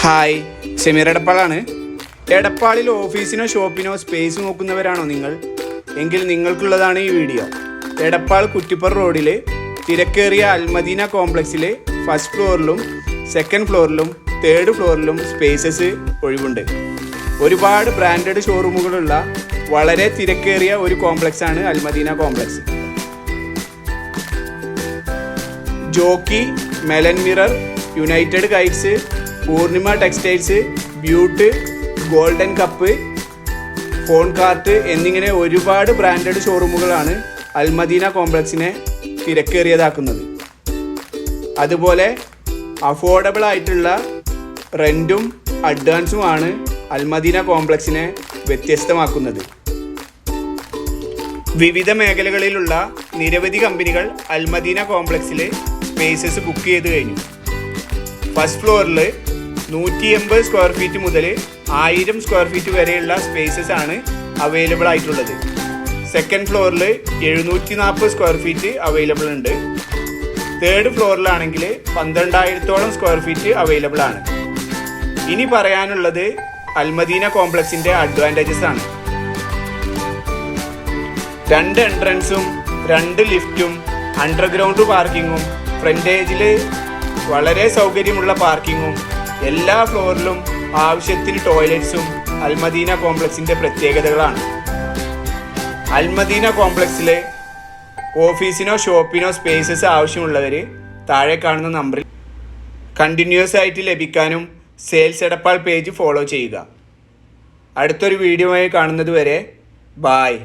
Hi Sameer എടപ്പാളാണ്. എടപ്പാളിൽ ഓഫീസിനോ ഷോപ്പിനോ സ്പേസ് നോക്കുന്നവരാണോ നിങ്ങൾ? എങ്കിൽ നിങ്ങൾക്കുള്ളതാണ് ഈ വീഡിയോ എടപ്പാൾ കുറ്റിപ്പുറ റോഡിലെ തിരക്കേറിയ അൽമദീന കോംപ്ലക്സിലെ ഫസ്റ്റ് ഫ്ലോറിലും സെക്കൻഡ് ഫ്ലോറിലും തേർഡ് ഫ്ലോറിലും സ്പേസസ് ഒഴിവുണ്ട്. ഒരുപാട് ബ്രാൻഡഡ് ഷോറൂമുകളുള്ള വളരെ തിരക്കേറിയ ഒരു കോംപ്ലക്സ് ആണ് Almadina complex jockey melon mirror united kites Poornima textiles ബ്യൂട്ട് golden cup phone cart എന്നിങ്ങനെ ഒരുപാട് ബ്രാൻഡഡ് ഷോറൂമുകളാണ് അൽമദീന കോംപ്ലക്സിനെ തിരക്കേറിയതാക്കുന്നത്. അതുപോലെ അഫോർഡബിൾ ആയിട്ടുള്ള റെന്റും അഡ്വാൻസുമാണ് അൽമദീന കോംപ്ലക്സിനെ വ്യത്യസ്തമാക്കുന്നത്. വിവിധ മേഖലകളിലുള്ള നിരവധി കമ്പനികൾ അൽമദീന കോംപ്ലക്സിൽ സ്പേസസ് ബുക്ക് ചെയ്ത് കഴിഞ്ഞു. ഫസ്റ്റ് ഫ്ലോറിൽ നൂറ്റി എൺപത് സ്ക്വയർ ഫീറ്റ് മുതൽ ആയിരം സ്ക്വയർ ഫീറ്റ് വരെയുള്ള സ്പേസസ് ആണ് അവൈലബിൾ ആയിട്ടുള്ളത്. സെക്കൻഡ് ഫ്ലോറിൽ എഴുന്നൂറ്റി നാൽപ്പത് സ്ക്വയർ ഫീറ്റ് അവൈലബിൾ ഉണ്ട്. തേർഡ് ഫ്ലോറിലാണെങ്കിൽ പന്ത്രണ്ടായിരത്തോളം സ്ക്വയർ ഫീറ്റ് അവൈലബിൾ ആണ്. ഇനി പറയാനുള്ളത് അൽമദീന കോംപ്ലക്സിന്റെ അഡ്വാന്റേജസ് ആണ്. രണ്ട് എൻട്രൻസും രണ്ട് ലിഫ്റ്റും അണ്ടർഗ്രൗണ്ട് പാർക്കിങ്ങും ഫ്രണ്ടേജിൽ വളരെ സൗകര്യമുള്ള പാർക്കിങ്ങും എല്ലാ ഫ്ലോറിലും ആവശ്യത്തിന് ടോയ്ലറ്റ്സും അൽമദീന കോംപ്ലക്സിന്റെ പ്രത്യേകതകളാണ്. അൽമദീന കോംപ്ലക്സിലെ ഓഫീസിനോ ഷോപ്പിനോ സ്പേസസ് ആവശ്യമുള്ളവർ താഴെ കാണുന്ന നമ്പറിൽ കണ്ടിന്യൂസ് ആയിട്ട് ലഭിക്കാനും സെയിൽസ് എടപ്പാൾ പേജ് ഫോളോ ചെയ്യുക. അടുത്തൊരു വീഡിയോയായി കാണുന്നത് വരെ ബായ്.